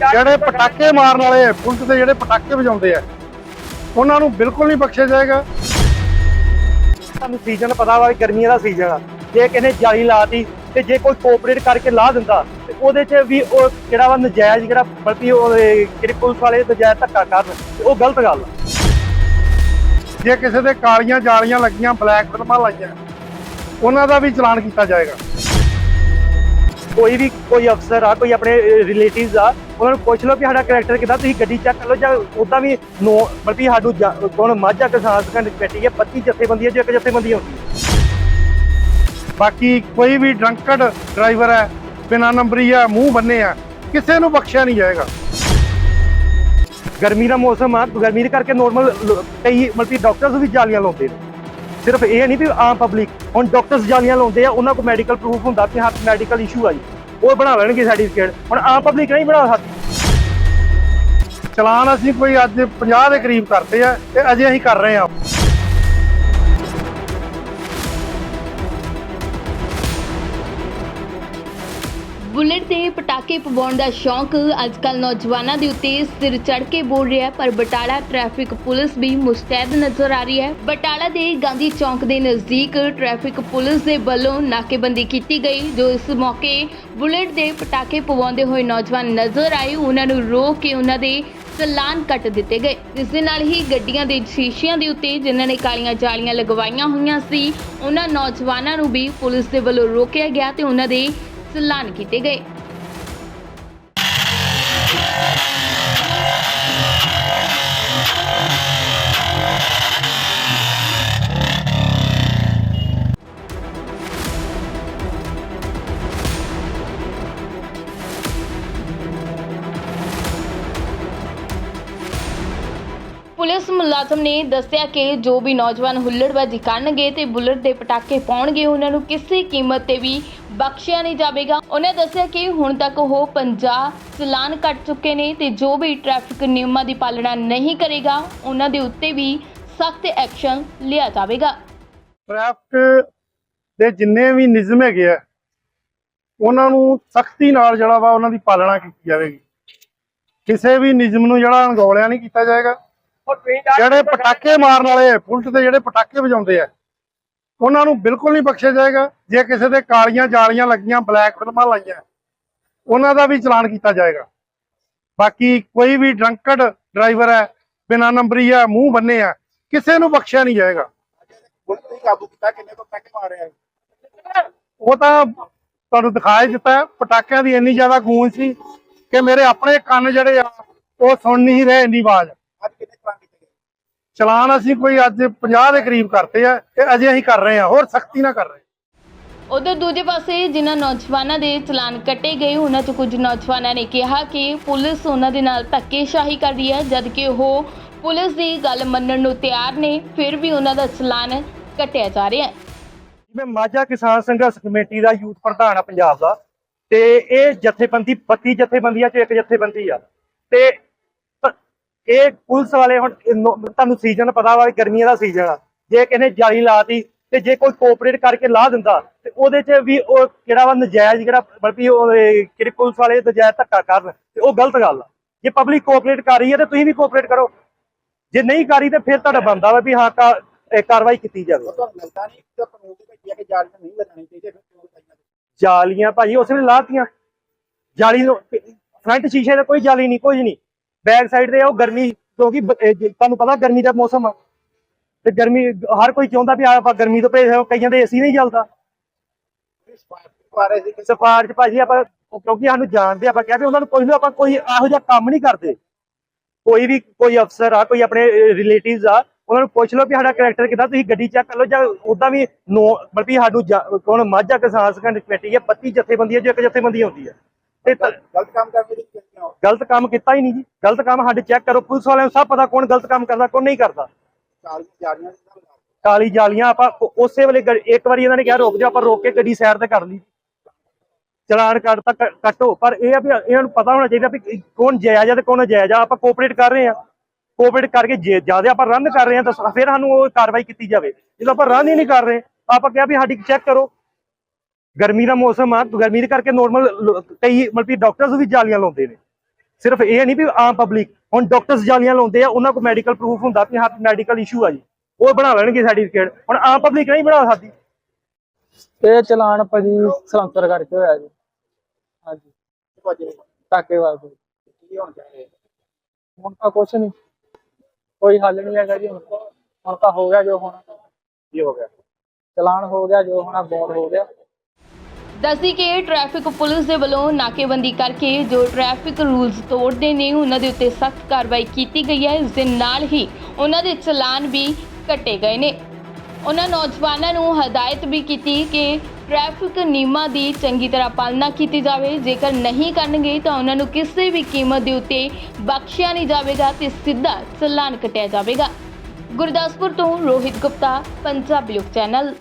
ਜਿਹੜੇ ਪਟਾਕੇ ਮਾਰਨ ਵਾਲੇ ਪੁਲਿਸ ਦੇ ਜਿਹੜੇ ਪਟਾਕੇ ਵਜਾਉਂਦੇ ਆ ਉਹਨਾਂ ਨੂੰ ਬਿਲਕੁਲ ਨਹੀਂ ਬਖਸ਼ਿਆ ਜਾਏਗਾ। ਤੁਹਾਨੂੰ ਸੀਜ਼ਨ ਪਤਾ ਵਾ ਗਰਮੀਆਂ ਦਾ ਸੀਜ਼ਨ ਆ। ਜੇ ਕਿਸੇ ਨੇ ਜਾਲੀ ਲਾਤੀ ਤੇ ਜੇ ਕੋਈ ਕੋਆਪਰੇਟ ਕਰਕੇ ਲਾ ਦਿੰਦਾ ਤੇ ਉਹਦੇ 'ਚ ਵੀ ਉਹ ਜਿਹੜਾ ਵਾ ਨਜਾਇਜ਼ ਜਿਹੜਾ ਬਲਕਿ ਉਹ ਜਿਹੜੇ ਪੁਲਿਸ ਵਾਲੇ ਨਜਾਇਜ਼ ਧੱਕਾ ਕਰਨ ਤੇ ਉਹ ਗਲਤ ਗੱਲ ਆ। ਜੇ ਕਿਸੇ ਦੇ ਕਾਲੀਆਂ ਜਾਲੀਆਂ ਲੱਗੀਆਂ ਬਲੈਕ ਫਿਲਮਾਂ ਲਾਈਆਂ ਉਹਨਾਂ ਦਾ ਵੀ ਚਲਾਨ ਕੀਤਾ ਜਾਏਗਾ। ਕੋਈ ਵੀ ਕੋਈ ਅਫਸਰ ਆ, ਕੋਈ ਆਪਣੇ ਰਿਲੇਟਿਵਸ ਆ, ਉਹਨਾਂ ਨੂੰ ਪੁੱਛ ਲਓ ਕਿ ਸਾਡਾ ਕਰੈਕਟਰ ਕਿਦਾਂ, ਤੁਸੀਂ ਗੱਡੀ ਚੈੱਕ ਕਰ ਲਓ ਜਾਂ ਉਦਾਂ ਵੀ ਨੋ, ਮਤਲਬ ਬਲਕਿ ਸਾਡੂ ਜਾ- ਕੋਣ ਮਾਝਾ ਕਿਸਾਨ ਸੰਘ ਕਮੇਟੀ ਹੈ 25 ਜਥੇਬੰਦੀਆਂ ਜੋ ਇੱਕ ਜਥੇਬੰਦੀ ਹੁੰਦੀ ਬਾਕੀ ਕੋਈ ਵੀ ਡਰੰਕਡ ਡਰਾਈਵਰ ਹੈ, ਬਿਨਾਂ ਨੰਬਰੀ ਆ, ਮੂੰਹ ਬੰਨੇ ਆ, ਕਿਸੇ ਨੂੰ ਬਖਸ਼ਿਆ ਨਹੀਂ ਜਾਏਗਾ। ਗਰਮੀ ਦਾ ਮੌਸਮ ਆ, ਗਰਮੀ ਦੇ ਕਰਕੇ ਨੋਰਮਲ ਕਈ ਮਤਲਬ ਡਾਕਟਰਸ ਵੀ ਜਾਲੀਆਂ ਲਾਉਂਦੇ ਨੇ। ਸਿਰਫ ਇਹ ਨਹੀਂ ਵੀ ਆਮ ਪਬਲਿਕ ਹੁਣ ਡਾਕਟਰਸ ਜਾਲੀਆਂ ਲਾਉਂਦੇ ਆ, ਉਹਨਾਂ ਕੋਲ ਮੈਡੀਕਲ ਪ੍ਰੂਫ ਹੁੰਦਾ ਕਿ ਹਾਂ ਮੈਡੀਕਲ ਇਸ਼ੂ ਆ ਜੀ। ਉਹ ਬਣਾ ਲੈਣਗੇ ਸਰਟੀਫਿਕੇਟ ਹੁਣ ਆਮ ਪਬਲਿਕ ਨਹੀਂ ਬਣਾ ਸਕਦੀ। ਚਲਾਨ ਅਸੀਂ ਕੋਈ ਅੱਜ 50 ਦੇ ਕਰੀਬ ਕਰਦੇ ਆ ਤੇ ਅਜੇ ਅਸੀਂ ਕਰ ਰਹੇ ਆ। ਬੁਲਟ ਤੇ ਪਟਾਕੇ ਪਵਾਉਣ ਦਾ ਸ਼ੌਂਕ ਅੱਜਕੱਲ ਨੌਜਵਾਨਾਂ ਦੇ ਉੱਤੇ ਸਿਰ ਚੜ ਕੇ ਬੋਲ ਰਿਹਾ ਪਰ ਬਟਾਲਾ ਟ੍ਰੈਫਿਕ ਪੁਲਿਸ ਵੀ ਮੁਸਤੈਦ ਨਜ਼ਰ ਆ ਰਹੀ ਹੈ। ਬਟਾਲਾ ਦੇ ਗਾਂਧੀ ਚੌਂਕ ਦੇ ਨਜ਼ਦੀਕ ਟ੍ਰੈਫਿਕ ਪੁਲਿਸ ਦੇ ਵੱਲੋਂ ਨਾਕੇਬੰਦੀ ਕੀਤੀ ਗਈ, ਜੋ ਇਸ ਮੌਕੇ ਬੁਲਟ ਦੇ ਪਟਾਕੇ ਪਵਾਉਂਦੇ ਹੋਏ ਨੌਜਵਾਨ ਨਜ਼ਰ ਆਏ। ਉਹਨਾਂ ਨੂੰ ਰੋਕ ਕੇ ਉਹਨਾਂ ਦੇ ਚਲਾਨ ਕੱਟ ਦਿੱਤੇ ਗਏ। ਇਸ ਦੇ ਨਾਲ ਹੀ ਗੱਡੀਆਂ ਦੇ ਸ਼ੀਸ਼ਿਆਂ ਦੇ ਉੱਤੇ ਜਿਨ੍ਹਾਂ ਨੇ ਕਾਲੀਆਂ ਜਾਲੀਆਂ ਲਗਵਾਈਆਂ ਹੋਈਆਂ ਸੀ, ਉਹਨਾਂ ਨੌਜਵਾਨਾਂ ਨੂੰ ਵੀ ਪੁਲਿਸ ਦੇ ਵੱਲੋਂ ਰੋਕਿਆ ਗਿਆ ਤੇ ਉਹਨਾਂ ਦੇ ਸਲਾਨ ਕੀਤੇ ਗਏ। ਪੁਲਿਸ ਮੁਲਾਜ਼ਮ ਨੇ ਦੱਸਿਆ ਕਿ ਜੋ ਵੀ ਨੌਜਵਾਨ ਹੁੱਲੜਬਾਜ਼ੀ ਕਰਨਗੇ ਤੇ ਬੁਲਟ ਦੇ ਪਟਾਕੇ ਪਾਉਣਗੇ, ਉਹਨਾਂ ਨੂੰ ਕਿਸੇ ਕੀਮਤ ਤੇ ਵੀ ਬਖਸ਼ਿਆ ਨਹੀਂ ਜਾਵੇਗਾ। ਉਹਨੇ ਦੱਸਿਆ ਕਿ ਹੁਣ ਤੱਕ ਉਹ 50 ਚਲਾਨ ਕੱਟ ਚੁੱਕੇ ਨੇ ਤੇ ਜੋ ਵੀ ਟ੍ਰੈਫਿਕ ਨਿਯਮਾਂ ਦੀ ਪਾਲਣਾ ਨਹੀਂ ਕਰੇਗਾ, ਉਹਨਾਂ ਦੇ ਉੱਤੇ ਵੀ ਸਖਤ ਐਕਸ਼ਨ ਲਿਆ ਜਾਵੇਗਾ। ਟ੍ਰੈਫਿਕ ਦੇ ਜਿੰਨੇ ਵੀ ਨਿਯਮ ਹੈਗੇ ਆ, ਉਹਨਾਂ ਨੂੰ ਸਖਤੀ ਨਾਲ ਜਿਹੜਾ ਵਾ ਉਹਨਾਂ ਦੀ ਪਾਲਣਾ ਕੀਤੀ ਜਾਵੇਗੀ। ਕਿਸੇ ਵੀ ਨਿਯਮ ਨੂੰ ਜਿਹੜਾ ਅਣਗੌਲਿਆ ਨਹੀਂ ਕੀਤਾ ਜਾਏਗਾ। ਜਿਹੜੇ ਪਟਾਕੇ ਮਾਰਨ ਵਾਲੇ ਪੁਲਿਸ ਦੇ ਜਿਹੜੇ ਪਟਾਕੇ ਵਜਾਉਂਦੇ ਆ ਉਹਨਾਂ ਨੂੰ ਬਿਲਕੁਲ ਨਹੀਂ ਬਖਸ਼ਿਆ ਜਾਏਗਾ। ਜੇ ਕਿਸੇ ਦੇ ਕਾਲੀਆਂ ਜਾਲੀਆਂ ਲੱਗੀਆਂ ਬਲੈਕ ਫਿਲਮਾਂ ਲਾਈਆਂ ਉਹਨਾਂ ਦਾ ਵੀ ਚਲਾਨ ਕੀਤਾ ਜਾਏਗਾ। ਬਾਕੀ ਕੋਈ ਵੀ ਡਰੰਕਡ ਡਰਾਈਵਰ ਹੈ ਬਿਨਾਂ ਨੰਬਰੀ ਆ ਮੂੰਹ ਬੰਨੇ ਆ ਕਿਸੇ ਨੂੰ ਬਖਸ਼ਿਆ ਨਹੀਂ ਜਾਏਗਾ। ਉਹ ਤਾਂ ਤੁਹਾਨੂੰ ਦਿਖਾਈ ਦਿੱਤਾ ਪਟਾਕਿਆਂ ਦੀ ਇੰਨੀ ਜ਼ਿਆਦਾ ਗੂੰਜ ਸੀ ਕਿ ਮੇਰੇ ਆਪਣੇ ਕੰਨ ਜਿਹੜੇ ਆ ਉਹ ਸੁਣ ਨਹੀਂ ਰਹੇ ਇੰਨੀ ਆਵਾਜ਼। ਅੱਜ ਕਿੰਨੇ ਚਲਾਨ ਅਸੀਂ ਕੋਈ ਅੱਜ 50 ਦੇ ਕਰੀਬ ਕਰਤੇ ਆ ਤੇ ਅਜੇ ਅਸੀਂ ਕਰ ਰਹੇ ਆ ਹੋਰ ਸਖਤੀ ਨਾਲ ਕਰ ਰਹੇ। ਉਧਰ ਦੂਜੇ ਪਾਸੇ ਜਿਨ੍ਹਾਂ ਨੌਜਵਾਨਾਂ ਦੇ ਚਲਾਨ ਕੱਟੇ ਗਏ ਉਹਨਾਂ 'ਚ ਕੁਝ ਨੌਜਵਾਨਾਂ ਨੇ ਕਿਹਾ ਕਿ ਪੁਲਿਸ ਉਹਨਾਂ ਦੇ ਨਾਲ ਧੱਕੇਸ਼ਾਹੀ ਕਰ ਰਹੀ ਹੈ ਜਦਕਿ ਉਹ ਪੁਲਿਸ ਦੀ ਗੱਲ ਮੰਨਣ ਨੂੰ ਤਿਆਰ ਨੇ ਫਿਰ ਵੀ ਉਹਨਾਂ ਦਾ ਚਲਾਨ ਕੱਟਿਆ ਜਾ ਰਿਹਾ ਹੈ ਜਿਵੇਂ ਮਾਝਾ ਕਿਸਾਨ ਸੰਘਰਸ਼ ਕਮੇਟੀ ਦਾ ਯੂਥ ਪ੍ਰਧਾਨ ਆ ਪੰਜਾਬ ਦਾ ਤੇ ਇਹ ਜਥੇਬੰਦੀ 32 ਜਥੇਬੰਦੀਆਂ ਚੋਂ ਇੱਕ ਜਥੇਬੰਦੀ ਆ ਤੇ ਇਹ ਪੁਲਿਸ ਵਾਲੇ ਹੁਣ ਤੁਹਾਨੂੰ ਸੀਜ਼ਨ ਪਤਾ ਵਾ ਗਰਮੀਆਂ ਦਾ ਸੀਜ਼ਨ ਆ। ਜੇ ਕਿਸੇ ਨੇ ਜਾਲੀ ਲਾਤੀ ਤੇ ਜੇ ਕੋਈ ਕੋਆਪਰੇਟ ਕਰਕੇ ਲਾ ਦਿੰਦਾ ਤੇ ਉਹਦੇ 'ਚ ਵੀ ਉਹ ਜਿਹੜਾ ਵਾ ਨਜਾਇਜ਼ ਜਿਹੜਾ ਬਲਕਿ ਉਹ ਜਿਹੜੇ ਪੁਲਿਸ ਵਾਲੇ ਨਜਾਇਜ਼ ਧੱਕਾ ਕਰਨ ਤੇ ਉਹ ਗਲਤ ਗੱਲ ਆ। ਜੇ ਪਬਲਿਕ ਕੋਆਪਰੇਟ ਕਰ ਰਹੀ ਹੈ ਤੇ ਤੁਸੀਂ ਵੀ ਕੋਆਪਰੇਟ ਕਰੋ। ਜੇ ਨਹੀਂ ਕਰ ਰਹੀ ਤੇ ਫਿਰ ਤੁਹਾਡਾ ਬਣਦਾ ਵਾ ਵੀ ਹਾਂ ਕਾ- ਇਹ ਕਾਰਵਾਈ ਕੀਤੀ ਜਾਵੇ। ਦੇ ਜਾਲੀਆਂ ਭਾਜੀ ਉਸ ਵੇਲੇ ਲਾਤੀਆਂ। ਜਾਲੀ ਫਰੰਟ ਸ਼ੀਸ਼ੇ ਤੇ ਕੋਈ ਜਾਲੀ ਨਹੀਂ ਕੁਝ ਨਹੀਂ। ਬੈਕ ਸਾਈਡ ਤੇ ਉਹ ਗਰਮੀ ਕਿਉਂਕਿ ਤੁਹਾਨੂੰ ਪਤਾ ਗਰਮੀ ਦਾ ਮੌਸਮ ਆ। ਤੇ ਗਰਮੀ ਹਰ ਕੋਈ ਚਾਹੁੰਦਾ ਵੀ ਆਪਾਂ ਗਰਮੀ ਤੋਂ ਭੇਜ ਕਈਆਂ ਦੇ ਏਸੀ ਨਹੀਂ ਚੱਲਦਾ। ਇਸ ਬਾਰੇ ਸੀ ਕਿ ਸਫਾਰ ਚ ਭਾਜੀ ਆਪਾਂ ਕਿਉਂਕਿ ਸਾਨੂੰ ਜਾਣਦੇ ਆਪਾਂ ਕਿਹਾ ਵੀ ਉਹਨਾਂ ਨੂੰ ਕੋਈ ਨਾ ਆਪਾਂ ਕੋਈ ਇਹੋ ਜਿਹਾ ਕੰਮ ਨਹੀਂ ਕਰਦੇ। ਕੋਈ ਵੀ ਕੋਈ ਅਫਸਰ ਆ ਕੋਈ ਆਪਣੇ ਰਿਲੇਟਿਵਸ ਆ ਉਹਨਾਂ ਨੂੰ ਪੁੱਛ ਲਓ ਵੀ ਸਾਡਾ ਕੈਰੈਕਟਰ ਕਿਦਾਂ ਤੁਸੀਂ ਗੱਡੀ ਚੈੱਕ ਕਰ ਲਓ ਜਾਂ ਉਦਾਂ ਵੀ ਨੋ ਬਲਕਿ ਸਾਡੂ ਜਾ- ਕੋਣ ਮਾਝਾ ਕਿਸਾਨ ਸੰਘ ਕਮੇਟੀ ਹੈ 25 ਜਥੇਬੰਦੀਆਂ ਜੋ ਇੱਕ ਜਥੇਬੰਦੀ ਹੁੰਦੀ ਹੈ। ਤੇ ਗਲਤ ਕੰਮ ਕਰਨ ਦੀ ਗਲਤ ਕੰਮ ਕੀਤਾ ਹੀ ਨਹੀਂ ਜੀ। ਗਲਤ ਕੰਮ ਸਾਡੇ ਚੈੱਕ ਕਰੋ। ਪੁਲਿਸ ਵਾਲਿਆਂ ਨੂੰ ਸਭ ਪਤਾ ਕੌਣ ਗਲਤ ਕੰਮ ਕਰਦਾ ਕੌਣ ਨਹੀਂ ਕਰਦਾ। ਕਾਲੀ ਜਾਲੀਆਂ ਆਪਾਂ ਉਸੇ ਵੇਲੇ ਇੱਕ ਵਾਰੀ ਇਹਨਾਂ ਨੇ ਕਿਹਾ ਰੁਕ ਜਾਓ ਆਪਾਂ ਰੋਕ ਕੇ ਗੱਡੀ ਸਾਈਡ ਤੇ ਕਰ ਲਈ। ਚਲਾਨ ਕੱਟਤਾ ਕ- ਕੱਟੋ। ਪਰ ਇਹ ਆ ਵੀ ਇਹਨਾਂ ਨੂੰ ਪਤਾ ਹੋਣਾ ਚਾਹੀਦਾ ਵੀ ਕੌਣ ਜਾਇਜ਼ ਆ ਤੇ ਕੌਣ ਜਾਇਜ਼ ਆ। ਆਪਾਂ ਕੋਆਪਰੇਟ ਕਰ ਰਹੇ ਆ। ਕੋਆਪਰੇਟ ਕਰਕੇ ਜੇ ਜ਼ਿਆਦਾ ਆਪਾਂ ਰਨ ਕਰ ਰਹੇ ਆ ਤਾਂ ਫਿਰ ਸਾਨੂੰ ਉਹ ਕਾਰਵਾਈ ਕੀਤੀ ਜਾਵੇ। ਜਦੋਂ ਆਪਾਂ ਰਨ ਹੀ ਨਹੀਂ ਕਰ ਰਹੇ ਆਪਾਂ ਕਿਹਾ ਵੀ ਸਾਡੀ ਚੈੱਕ ਕਰੋ। ਗਰਮੀ ਦਾ ਮੌਸਮ ਆ ਗਰਮੀ ਦੇ ਕਰਕੇ ਨਾਰਮਲ ਕਈ ਮਤਲਬ ਕਿ ਡਾਕਟਰਸ ਵੀ ਜਾਲੀਆਂ ਲਾਉਂਦੇ ਨੇ। ਸਿਰਫ ਇਹ ਨਹੀਂ ਵੀ ਆਮ ਪਬਲਿਕ ਹੁਣ ਡਾਕਟਰਸ ਜਾਲੀਆਂ ਲਾਉਂਦੇ ਆ ਉਹਨਾਂ ਕੋਲ ਮੈਡੀਕਲ ਪ੍ਰੂਫ ਹੁੰਦਾ ਕਿ ਹਾਂ ਮੈਡੀਕਲ ਇਸ਼ੂ ਆ ਜੀ। ਉਹ ਬਣਾ ਲੈਣਗੇ ਸਰਟੀਫਿਕੇਟ ਹੁਣ ਆਮ ਪਬਲਿਕ ਨਹੀਂ ਬਣਾ ਸਕਦੀ। ਇਹ ਚਲਾਨ ਭਾਜੀ ਸਲੰਸਰ ਕਰਕੇ ਹੋਇਆ ਜੀ। ਹਾਂਜੀ। ਭਾਜੀ ਟਾਕੇ ਵਾਸਤੇ ਕੀ ਹੋਣ ਚਾਹੀਏ ਹੁਣ ਤਾਂ ਕੁਛ ਨਹੀਂ। ਕੋਈ ਹੱਲ ਨਹੀਂ ਹੈਗਾ ਜੀ ਹੁਣ। ਹੁਣ ਤਾਂ ਹੋ ਗਿਆ ਜੋ ਹੋਣਾ। ਕੀ ਹੋ ਗਿਆ? ਚਲਾਨ ਹੋ ਗਿਆ ਜੋ ਹੋਣਾ ਬੌਂਡ ਹੋ ਗਿਆ। ਦੱਸਦੀ ਕਿ ਟ੍ਰੈਫਿਕ ਪੁਲਿਸ ਦੇ ਵੱਲੋਂ ਨਾਕੇਬੰਦੀ ਕਰਕੇ ਜੋ ਟ੍ਰੈਫਿਕ ਰੂਲਸ ਤੋੜਦੇ ਨੇ, ਉਹਨਾਂ ਦੇ ਉੱਤੇ ਸਖਤ ਕਾਰਵਾਈ ਕੀਤੀ ਗਈ ਹੈ। ਇਸ ਦੇ ਨਾਲ ਹੀ ਉਹਨਾਂ ਦੇ ਚਲਾਨ ਵੀ ਕੱਟੇ ਗਏ ਨੇ। ਉਹਨਾਂ ਨੌਜਵਾਨਾਂ ਨੂੰ ਹਦਾਇਤ ਵੀ ਕੀਤੀ ਕਿ ਟ੍ਰੈਫਿਕ ਨਿਯਮਾਂ ਦੀ ਚੰਗੀ ਤਰ੍ਹਾਂ ਪਾਲਣਾ ਕੀਤੀ ਜਾਵੇ। ਜੇਕਰ ਨਹੀਂ ਕਰਨਗੇ ਤਾਂ ਉਹਨਾਂ ਨੂੰ ਕਿਸੇ ਵੀ ਕੀਮਤ ਦੇ ਉੱਤੇ ਬਖਸ਼ਿਆ ਨਹੀਂ ਜਾਵੇਗਾ ਤੇ ਸਿੱਧਾ ਚਲਾਨ ਕੱਟਿਆ ਜਾਵੇਗਾ। ਗੁਰਦਾਸਪੁਰ ਤੋਂ ਰੋਹਿਤ ਗੁਪਤਾ, ਪੰਜਾਬੀ ਲੋਕ ਚੈਨਲ।